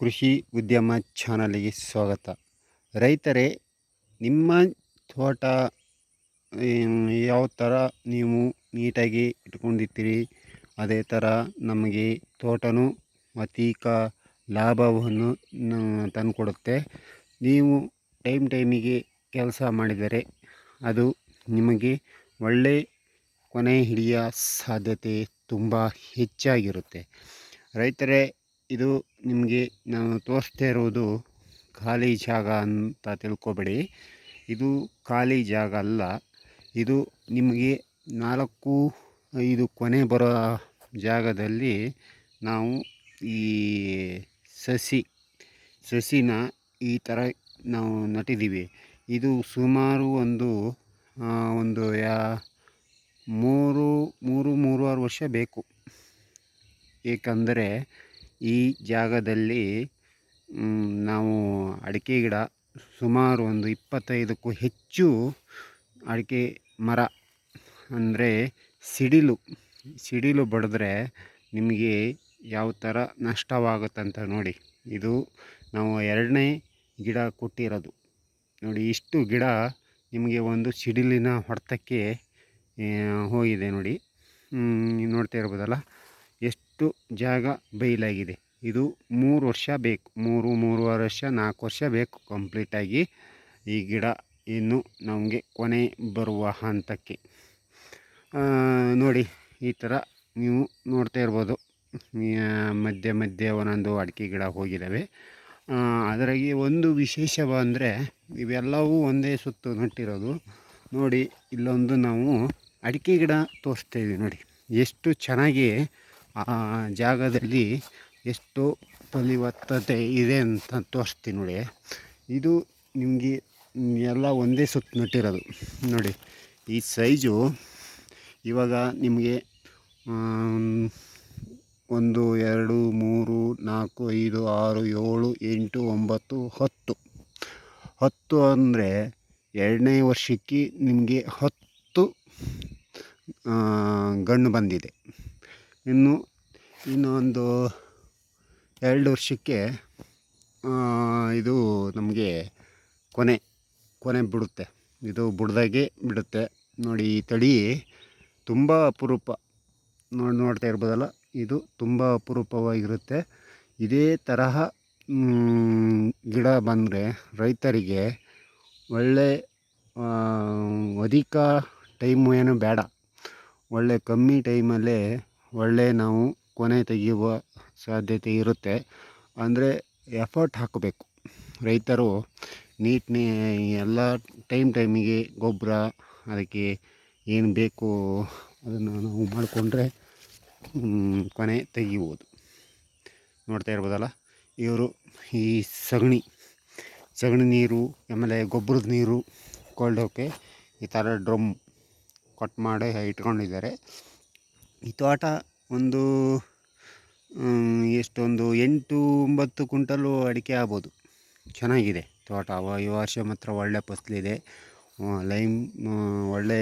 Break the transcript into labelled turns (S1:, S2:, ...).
S1: ಕೃಷಿ ಉದ್ಯಮ ಚಾನಲಿಗೆ ಸ್ವಾಗತ. ರೈತರೇ, ನಿಮ್ಮ ತೋಟ ಯಾವ ಥರ ನೀವು ನೀಟಾಗಿ ಇಟ್ಕೊಂಡಿರ್ತೀರಿ ಅದೇ ಥರ ನಮಗೆ ತೋಟನೂ ಅತೀಕ ಲಾಭವನ್ನು ತಂದುಕೊಡುತ್ತೆ. ನೀವು ಟೈಮ್ ಟೈಮಿಗೆ ಕೆಲಸ ಮಾಡಿದರೆ ಅದು ನಿಮಗೆ ಒಳ್ಳೆ ಕೊನೆ ಹಿಡಿಯ ಸಾಧ್ಯತೆ ತುಂಬ ಹೆಚ್ಚಾಗಿರುತ್ತೆ. ರೈತರೇ ಇದು ನಿಮಗೆ ನಾನು ತೋರಿಸ್ತಾ ಇರೋದು ಖಾಲಿ ಜಾಗ ಅಂತ ತಿಳ್ಕೊಬೇಡಿ. ಇದು ಖಾಲಿ ಜಾಗ ಅಲ್ಲ. ಇದು ನಿಮಗೆ ನಾಲ್ಕು, ಐದು ಕೊನೆ ಬರೋ ಜಾಗದಲ್ಲಿ ನಾವು ಈ ಸಸಿ, ಸಸಿನ ಈ ಥರ ನಾವು ನಟಿದ್ದೀವಿ. ಇದು ಸುಮಾರು ಒಂದು ಒಂದು ಯಾ, ಮೂರು ಮೂರು, ಮೂರುವರೆ ವರ್ಷ ಬೇಕು. ಏಕೆಂದರೆ ಈ ಜಾಗದಲ್ಲಿ ನಾವು ಅಡಿಕೆ ಗಿಡ ಸುಮಾರು ಒಂದು ಇಪ್ಪತ್ತೈದಕ್ಕೂ ಹೆಚ್ಚು ಅಡಿಕೆ ಮರ, ಅಂದರೆ ಸಿಡಿಲು ಸಿಡಿಲು ಬಡಿದ್ರೆ ನಿಮಗೆ ಯಾವ ಥರ ನಷ್ಟವಾಗುತ್ತಂತ ನೋಡಿ. ಇದು ನಾವು ಎರಡನೇ ಗಿಡ ಕೊಟ್ಟಿರೋದು. ನೋಡಿ, ಇಷ್ಟು ಗಿಡ ನಿಮಗೆ ಒಂದು ಸಿಡಿಲಿನ ಹೊಡೆತಕ್ಕೆ ಹೋಗಿದೆ ನೋಡಿ. ನೋಡ್ತಾ ಇರ್ಬೋದಲ್ಲ? ಎಷ್ಟು ಜಾಗ ಬಯಲಾಗಿದೆ ಇದು ಮೂರು ವರ್ಷ ಬೇಕು. ಮೂರು, ಮೂರುವರೆ ವರ್ಷ, ನಾಲ್ಕು ವರ್ಷ ಬೇಕು ಕಂಪ್ಲೀಟಾಗಿ ಈ ಗಿಡ ಇನ್ನು ನಮಗೆ ಕೊನೆ ಬರುವ ಹಂತಕ್ಕೆ. ನೋಡಿ, ಈ ಥರ ನೀವು ನೋಡ್ತಾ ಇರ್ಬೋದು. ಮಧ್ಯೆ ಮಧ್ಯೆ ಒಂದೊಂದು ಅಡಿಕೆ ಗಿಡ ಹೋಗಿದ್ದಾವೆ. ಅದರಾಗಿ ಒಂದು ವಿಶೇಷವಂದರೆ ಇವೆಲ್ಲವೂ ಒಂದೇ ಸುತ್ತು ನಟ್ಟಿರೋದು. ನೋಡಿ, ಇಲ್ಲೊಂದು ನಾವು ಅಡಿಕೆ ಗಿಡ ತೋರಿಸ್ತೇವೆ ನೋಡಿ, ಎಷ್ಟು ಚೆನ್ನಾಗಿ ಆ ಜಾಗದಲ್ಲಿ ಎಷ್ಟು ಫಲವತ್ತತೆ ಇದೆ ಅಂತ ತೋರಿಸ್ತೀನಿ ನೋಡಿ. ಇದು ನಿಮಗೆ ಎಲ್ಲ ಒಂದೇ ಸುತ್ತ ನೆಟ್ಟಿರೋದು. ನೋಡಿ, ಈ ಸೈಜು ಇವಾಗ ನಿಮಗೆ ಒಂದು, ಎರಡು, ಮೂರು, ನಾಲ್ಕು, ಐದು, ಆರು, ಏಳು, ಎಂಟು, ಒಂಬತ್ತು, ಹತ್ತು. ಹತ್ತು ಅಂದರೆ ಎರಡನೇ ವರ್ಷಕ್ಕೆ ನಿಮಗೆ ಹತ್ತು ಗಣ್ಣು ಬಂದಿದೆ. ಇನ್ನು ಇನ್ನೊಂದು ಎರಡು ವರ್ಷಕ್ಕೆ ಇದು ನಮಗೆ ಕೊನೆ ಕೊನೆ ಬಿಡುತ್ತೆ. ಇದು ಬುಡ್ದಾಗೆ ಬಿಡುತ್ತೆ. ನೋಡಿ, ಈ ತಳಿ ತುಂಬ ಅಪರೂಪ. ನೋಡಿ, ನೋಡ್ತಾ ಇರ್ಬೋದಲ್ಲ, ಇದು ತುಂಬ ಅಪರೂಪವಾಗಿರುತ್ತೆ. ಇದೇ ತರಹ ಗಿಡ ಬಂದರೆ ರೈತರಿಗೆ ಒಳ್ಳೆ ಅಧಿಕ ಟೈಮು ಏನು ಬೇಡ. ಒಳ್ಳೆ ಕಮ್ಮಿ ಟೈಮಲ್ಲೇ ಒಳ್ಳೆ ನಾವು ಕೊನೆ ತೆಗೆಯುವ ಸಾಧ್ಯತೆ ಇರುತ್ತೆ. ಅಂದರೆ ಎಫರ್ಟ್ ಹಾಕಬೇಕು. ರೈತರು ನೀಟ್ನೇ ಎಲ್ಲ ಟೈಮ್ ಟೈಮಿಗೆ ಗೊಬ್ಬರ, ಅದಕ್ಕೆ ಏನು ಬೇಕು ಅದನ್ನು ನಾವು ಮಾಡಿಕೊಂಡ್ರೆ ಕೊನೆ ತೆಗಿಬೋದು ನೋಡ್ತಾ ಇರ್ಬೋದಲ್ಲ? ಇವರು ಈ ಸಗಣಿ ಸಗಣಿ ನೀರು, ಆಮೇಲೆ ಗೊಬ್ಬರದ ನೀರು ಕೊಳ್ಳೋಕ್ಕೆ ಈ ಥರ ಡ್ರಮ್ ಕಟ್ ಮಾಡಿ ಇಟ್ಕೊಂಡಿದ್ದಾರೆ. ಈ ತೋಟ ಒಂದು ಎಷ್ಟೊಂದು ಎಂಟು, ಒಂಬತ್ತು ಕುಂಟಲು ಅಡಿಕೆ ಆಗ್ಬೋದು. ಚೆನ್ನಾಗಿದೆ ತೋಟ. ಈ ವರ್ಷ ಮಾತ್ರ ಒಳ್ಳೆ ಫಸ್ಲಿದೆ. ಲೈಮ್ ಒಳ್ಳೆ